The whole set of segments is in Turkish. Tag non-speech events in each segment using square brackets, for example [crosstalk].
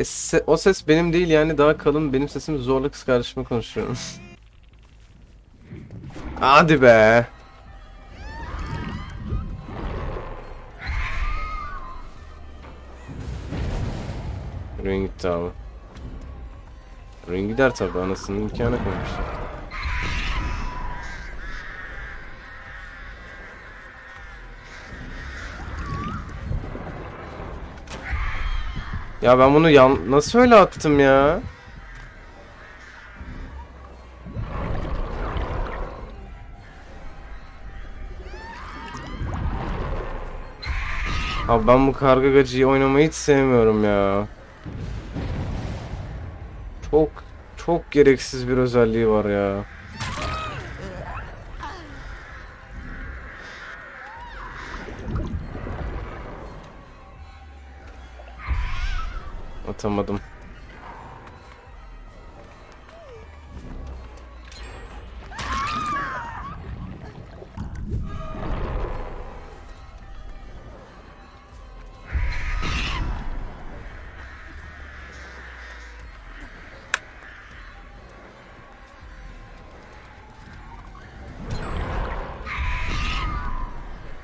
E, se- o ses benim değil yani daha kalın benim sesim zorla kız kardeşime konuşuyorum. [laughs] Hadi be. Ring gitti abi. Ring gider tabi anasının imkanı koymuşlar. Ya ben bunu yan nasıl öyle attım ya? Abi ben bu karga gacıyı oynamayı hiç sevmiyorum ya. Çok çok gereksiz bir özelliği var ya. Atamadım.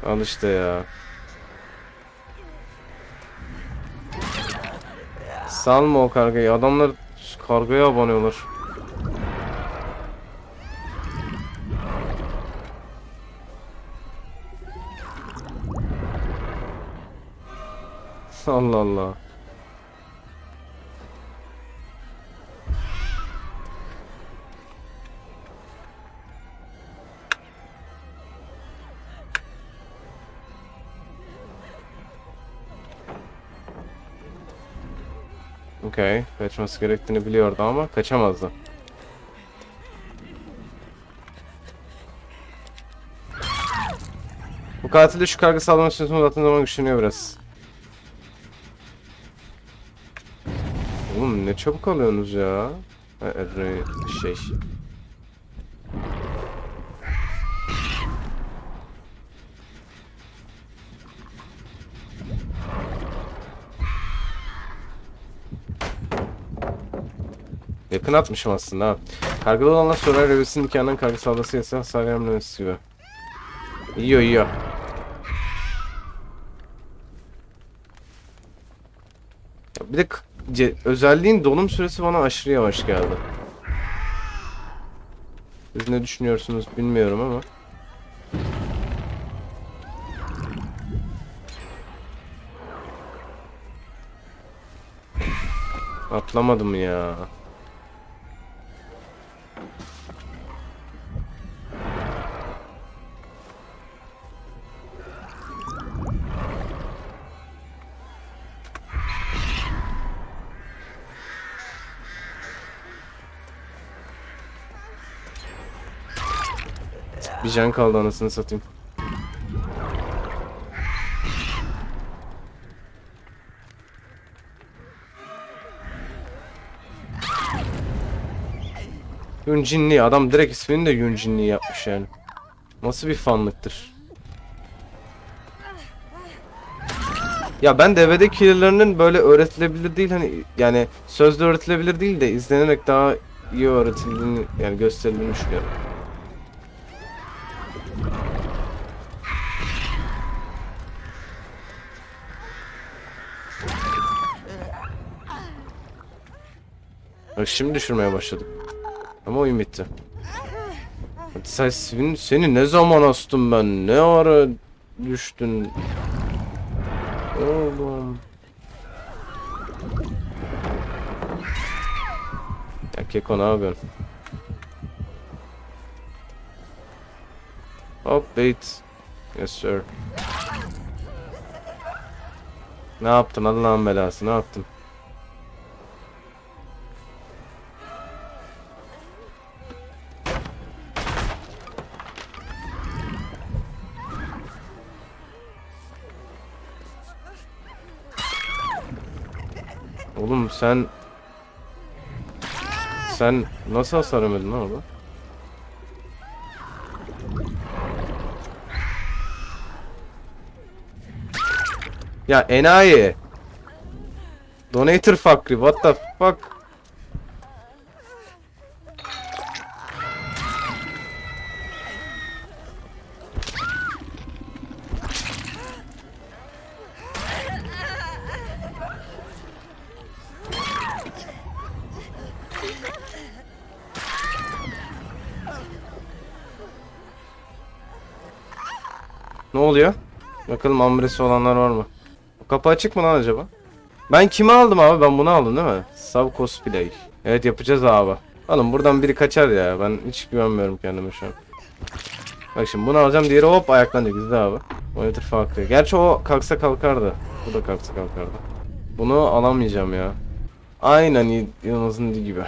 Al işte ya. Salma o kargayı. Adamlar kargaya abanıyorlar. [laughs] Allah Allah. Okey. Kaçması gerektiğini biliyordu ama kaçamazdı. Bu katil de şu kargı sağlamak için uzattığı zaman güçleniyor biraz. Oğlum ne çabuk alıyorsunuz ya. Edre şey. Yakın atmışım aslında ha. Kargılı olanlar sorar revesinin nikahından kargı saldırısı yasa hasar vermemesi gibi. Yiyor yiyor. Bir de özelliğin dolum süresi bana aşırı yavaş geldi. Siz ne düşünüyorsunuz bilmiyorum ama. Atlamadım ya. Bir can kaldı anasını satayım. Yunjinli adam direkt ismini de Yunjinli yapmış yani. Nasıl bir fanlıktır? Ya ben DVD killer'larının böyle öğretilebilir değil hani yani sözde öğretilebilir değil de izlenerek daha iyi öğretildiğini yani gösterildiğini düşünüyorum. Bak şimdi düşürmeye başladık. Ama oyun bitti. Sen seni, seni ne zaman astım ben? Ne ara düştün? Oğlum. Ya Keko ne yapıyorsun? Hop bait. Yes sir. Ne yaptın Allah'ın belası ne yaptın? Oğlum sen sen nasıl hasar yemedin lan orada? Ya enayi. Donator fucker. What the fuck? Ne oluyor? Bakalım ambresi olanlar var mı? Bu kapı açık mı lan acaba? Ben kimi aldım abi? Ben bunu aldım değil mi? Sub cosplay. Evet yapacağız abi. Oğlum buradan biri kaçar ya. Ben hiç güvenmiyorum kendime şu an. Bak şimdi bunu alacağım. Diğeri hop ayaklanacak. Güzel abi. Monitor farklı. Gerçi o kalksa kalkardı. Bu da kalksa kalkardı. Bunu alamayacağım ya. Aynen Yılmaz'ın gibi.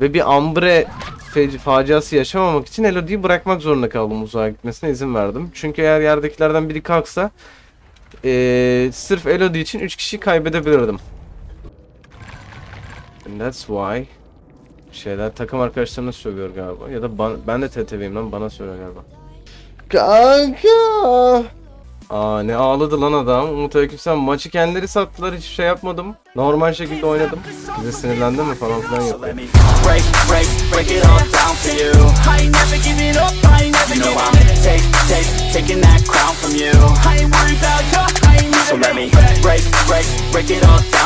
Ve bir ambre fe- faciası yaşamamak için Elodie'yi bırakmak zorunda kaldım uzağa gitmesine izin verdim. Çünkü eğer yerdekilerden biri kalksa eee sırf Elodie için 3 kişi kaybedebilirdim. And that's why şeyler takım arkadaşlarına söylüyor galiba ya da ben de TTV'yim lan bana söylüyor galiba. Kanka. Aa ne ağladı lan adam. Umut Aleykümselam maçı kendileri sattılar hiçbir şey yapmadım. Normal şekilde oynadım. Bize sinirlendi mi falan filan So yapıyor. let me break, break, break it all down